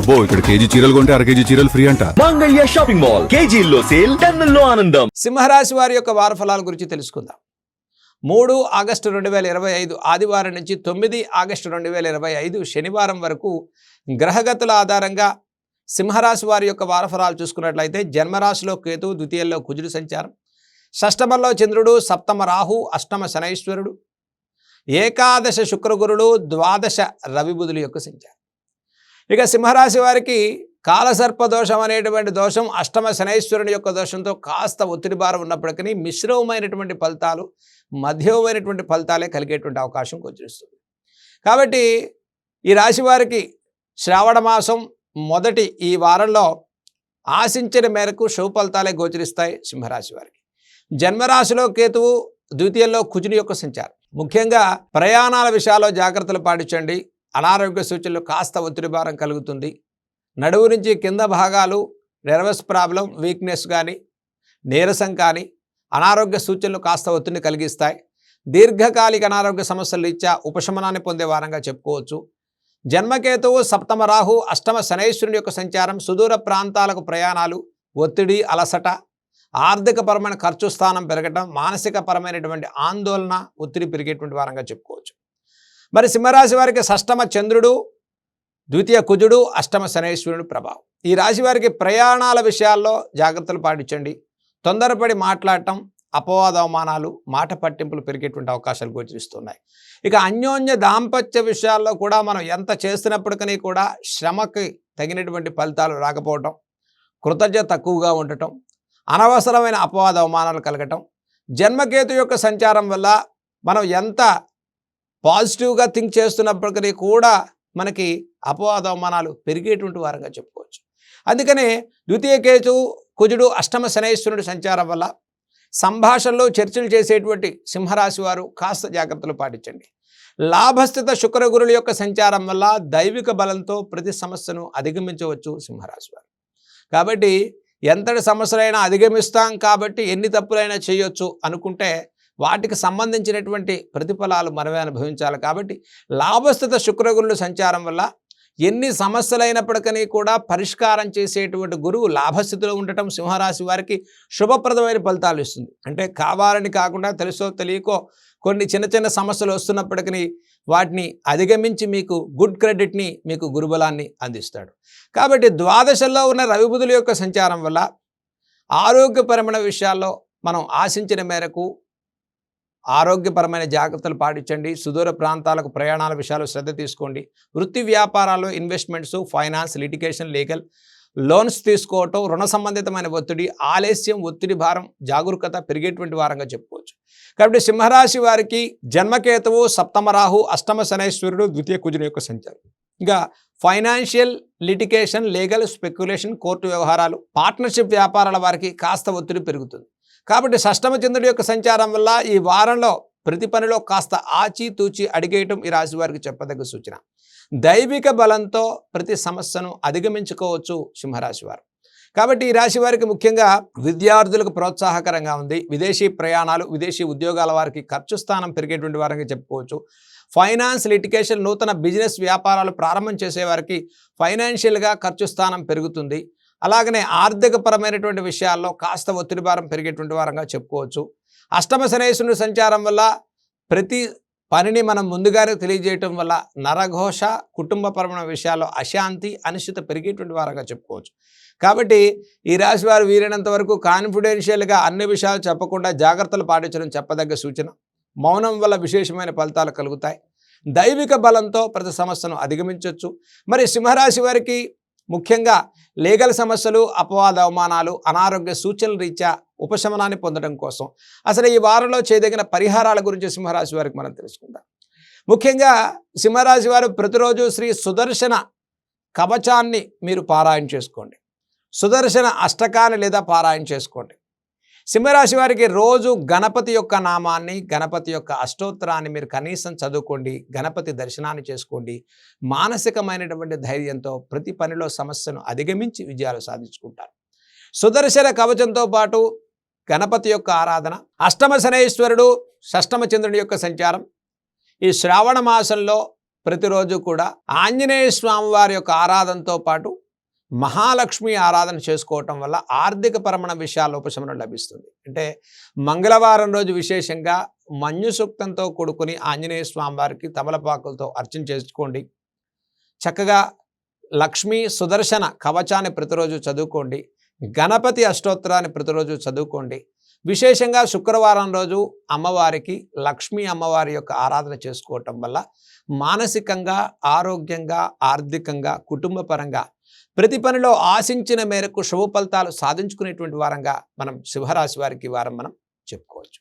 అబ్బో ఇక్కడ కేజీ చీరలు కొంటే అర కేజీ చీరలు ఫ్రీ అంట. Mangalya shopping mall. కేజీల్లో సేల్ టన్నుల్లో ఆనందం. సింహరాశి వారి యొక్క వారఫలాల గురించి తెలుసుకుందాం. మూడు ఆగస్టు రెండు వేల ఇరవై ఐదు ఆదివారం నుంచి తొమ్మిది ఆగస్టు రెండు వేల ఇరవై ఐదు శనివారం వరకు గ్రహగతుల ఆధారంగా సింహరాశి వారి యొక్క వారఫలాలు చూసుకున్నట్లయితే జన్మరాశిలో కేతువు ద్వితీయంలో కుజుడు సంచారం. షష్టమంలో చంద్రుడు సప్తమ రాహు అష్టమ శనైశ్వరుడు. ఏకాదశ శుక్రగురుడు ద్వాదశ రవిబుధుల యొక్క సంచారం. ఇక సింహరాశి వారికి కాలసర్ప దోషం అనేటువంటి దోషం అష్టమ శనైశ్వరుని యొక్క దోషంతో కాస్త ఒత్తిడి భారం ఉన్నప్పటికీ మిశ్రమమైనటువంటి ఫలితాలు మధ్యమైనటువంటి ఫలితాలే కలిగేటువంటి అవకాశం గోచరిస్తుంది కాబట్టి ఈ రాశి వారికి శ్రావణ మాసం మొదటి ఈ వారంలో ఆశించిన మేరకు శుభ ఫలితాలే గోచరిస్తాయి సింహరాశి వారికి. జన్మరాశిలో కేతువు ద్వితీయంలో కుజుని యొక్క సంచారం. ముఖ్యంగా ప్రయాణాల విషయాల్లో జాగ్రత్తలు పాటించండి. అనారోగ్య సూచనలు కాస్త ఒత్తిడి భారం కలుగుతుంది. నడువు నుంచి కింద భాగాలు నెర్వస్ ప్రాబ్లం వీక్నెస్ కానీ నీరసం కానీ అనారోగ్య సూచనలు కాస్త ఒత్తిడిని కలిగిస్తాయి. దీర్ఘకాలిక అనారోగ్య సమస్యలు ఇచ్చా ఉపశమనాన్ని పొందే వారంగా చెప్పుకోవచ్చు. జన్మకేతువు సప్తమ రాహు అష్టమ శనైశ్వరుని యొక్క సంచారం సుదూర ప్రాంతాలకు ప్రయాణాలు ఒత్తిడి అలసట ఆర్థికపరమైన ఖర్చు స్థానం పెరగటం మానసికపరమైనటువంటి ఆందోళన ఒత్తిడి పెరిగేటువంటి వారంగా చెప్పుకోవచ్చు. మరి సింహరాశి వారికి షష్టమ చంద్రుడు ద్వితీయ కుజుడు అష్టమ శనేశ్వరుడు ప్రభావం. ఈ రాశి వారికి ప్రయాణాల విషయాల్లో జాగ్రత్తలు పాటించండి. తొందరపడి మాట్లాడటం అపవాద అవమానాలు మాట పట్టింపులు పెరిగేటువంటి అవకాశాలు గోచరిస్తున్నాయి. ఇక అన్యోన్య దాంపత్య విషయాల్లో కూడా మనం ఎంత చేస్తున్నప్పటికీ కూడా శ్రమకి తగినటువంటి ఫలితాలు రాకపోవటం కృతజ్ఞత తక్కువగా ఉండటం అనవసరమైన అపవాద అవమానాలు కలగటం జన్మకేతు యొక్క సంచారం వల్ల మనం ఎంత పాజిటివ్గా థింక్ చేస్తున్నప్పటికీ కూడా మనకి అపవాద అవమానాలు పెరిగేటువంటి వారంగా చెప్పుకోవచ్చు. అందుకనే ద్వితీయ కేతు కుజుడు అష్టమ శనైశ్వరుడు సంచారం వల్ల సంభాషణలో చర్చలు చేసేటువంటి సింహరాశి వారు కాస్త జాగ్రత్తలు పాటించండి. లాభస్థిత శుక్రగురుల యొక్క సంచారం వల్ల దైవిక బలంతో ప్రతి సమస్యను అధిగమించవచ్చు సింహరాశి వారు. కాబట్టి ఎంతటి సమస్యలైనా అధిగమిస్తాం కాబట్టి ఎన్ని తప్పులైనా చేయొచ్చు అనుకుంటే వాటికి సంబంధించినటువంటి ప్రతిఫలాలు మనమే అనుభవించాలి కాబట్టి లాభస్థిత శుక్రగురుల సంచారం వల్ల ఎన్ని సమస్యలైనప్పటికీ కూడా పరిష్కారం చేసేటువంటి గురువు లాభస్థితిలో ఉండటం సింహరాశి వారికి శుభప్రదమైన ఫలితాలు ఇస్తుంది. అంటే కావాలని కాకుండా తెలుసో తెలియకో కొన్ని చిన్న చిన్న సమస్యలు వస్తున్నప్పటికీ వాటిని అధిగమించి మీకు గుడ్ క్రెడిట్ని మీకు గురుబలాన్ని అందిస్తాడు. కాబట్టి ద్వాదశల్లో ఉన్న రవిబుధుల యొక్క సంచారం వల్ల ఆరోగ్యపరమైన విషయాల్లో మనం ఆశించిన మేరకు ఆరోగ్యపరమైన జాగ్రత్తలు పాటించండి. సుదూర ప్రాంతాలకు ప్రయాణాల విషయాలు శ్రద్ధ తీసుకోండి. వృత్తి వ్యాపారాలు investments finance litigation legal loans తీసుకోవటం రుణ సంబంధితమైన ఒత్తిడి ఆలస్యం ఒత్తిడి భారం జాగరూకత పెరిగేటువంటి వారంగా చెప్పుకోవచ్చు. కాబట్టి సింహరాశి వారికి జన్మకేతువు సప్తమ రాహు అష్టమ శనైశ్వరుడు ద్వితీయ కుజుని యొక్క సంచారం. ఇంకా financial litigation legal speculation court వ్యవహారాలు పార్ట్నర్షిప్ వ్యాపారాల వారికి కాస్త ఒత్తిడి పెరుగుతుంది. కాబట్టి షష్టమ చంద్రుడి యొక్క సంచారం వల్ల ఈ వారంలో ప్రతి పనిలో కాస్త ఆచితూచి అడిగేయటం ఈ రాశి వారికి చెప్పదగ్గ సూచన. దైవిక బలంతో ప్రతి సమస్యను అధిగమించుకోవచ్చు సింహరాశి వారు. కాబట్టి ఈ రాశి వారికి ముఖ్యంగా విద్యార్థులకు ప్రోత్సాహకరంగా ఉంది. విదేశీ ప్రయాణాలు విదేశీ ఉద్యోగాల వారికి ఖర్చు స్థానం పెరిగేటువంటి వారంగా చెప్పుకోవచ్చు. ఫైనాన్స్ లిటికేషన్ నూతన బిజినెస్ వ్యాపారాలు ప్రారంభం చేసేవారికి ఫైనాన్షియల్గా ఖర్చు స్థానం పెరుగుతుంది. అలాగనే ఆర్థికపరమైనటువంటి విషయాల్లో కాస్త ఒత్తిడి భారం పెరిగేటువంటి వారంగా చెప్పుకోవచ్చు. అష్టమ శనేశ్వరుని సంచారం వల్ల ప్రతి పనిని మనం ముందుగానే తెలియజేయటం వల్ల నరఘోష కుటుంబపరమైన విషయాల్లో అశాంతి అనిశ్చిత పెరిగేటువంటి వారంగా చెప్పుకోవచ్చు. కాబట్టి ఈ రాశి వారు వీలైనంత వరకు కాన్ఫిడెన్షియల్గా అన్ని విషయాలు చెప్పకుండా జాగ్రత్తలు పాటించడం చెప్పదగ్గ సూచన. మౌనం వల్ల విశేషమైన ఫలితాలు కలుగుతాయి. దైవిక బలంతో ప్రతి సమస్యను అధిగమించవచ్చు మరి సింహరాశి వారికి ముఖ్యంగా లీగల్ సమస్యలు అపవాద అవమానాలు అనారోగ్య సూచనల రీత్యా ఉపశమనాన్ని పొందడం కోసం. అసలు ఈ వారంలో చేయదగిన పరిహారాల గురించి సింహరాశి వారికి మనం తెలుసుకుందాం. ముఖ్యంగా సింహరాశి వారు ప్రతిరోజు శ్రీ సుదర్శన కవచాన్ని మీరు పారాయణ చేసుకోండి. సుదర్శన అష్టకాన్ని లేదా పారాయణ చేసుకోండి. సింహరాశి వారికి రోజు గణపతి యొక్క నామాన్ని గణపతి యొక్క అష్టోత్తరాన్ని మీరు కనీసం చదువుకోండి గణపతి దర్శనాన్ని చేసుకోండి. మానసికమైనటువంటి ధైర్యంతో ప్రతి పనిలో సమస్యను అధిగమించి విజయాలు సాధించుకుంటారు. సుదర్శన కవచంతో పాటు గణపతి యొక్క ఆరాధన అష్టమ శనేశ్వరుడు షష్టమ చంద్రుడి యొక్క సంచారం. ఈ శ్రావణ మాసంలో ప్రతిరోజు కూడా ఆంజనేయ స్వామి వారి యొక్క ఆరాధనతో పాటు మహాలక్ష్మి ఆరాధన చేసుకోవటం వల్ల ఆర్థిక పరమణ విషయాల ఉపశమనం లభిస్తుంది. అంటే మంగళవారం రోజు విశేషంగా మంజు సూక్తంతో కూడుకుని ఆంజనేయ స్వామివారికి తమలపాకులతో అర్చన చేసుకోండి. చక్కగా లక్ష్మీ సుదర్శన కవచాన్ని ప్రతిరోజు చదువుకోండి. గణపతి అష్టోత్తరాన్ని ప్రతిరోజు చదువుకోండి. విశేషంగా శుక్రవారం రోజు అమ్మవారికి లక్ష్మీ అమ్మవారి యొక్క ఆరాధన చేసుకోవటం వల్ల మానసికంగా ఆరోగ్యంగా ఆర్థికంగా కుటుంబపరంగా ప్రతి పనిలో ఆశించిన మేరకు శుభ ఫలితాలు సాధించుకునేటువంటి వారంగా మనం శుభరాశి వారికి వారం మనం చెప్పుకోవచ్చు.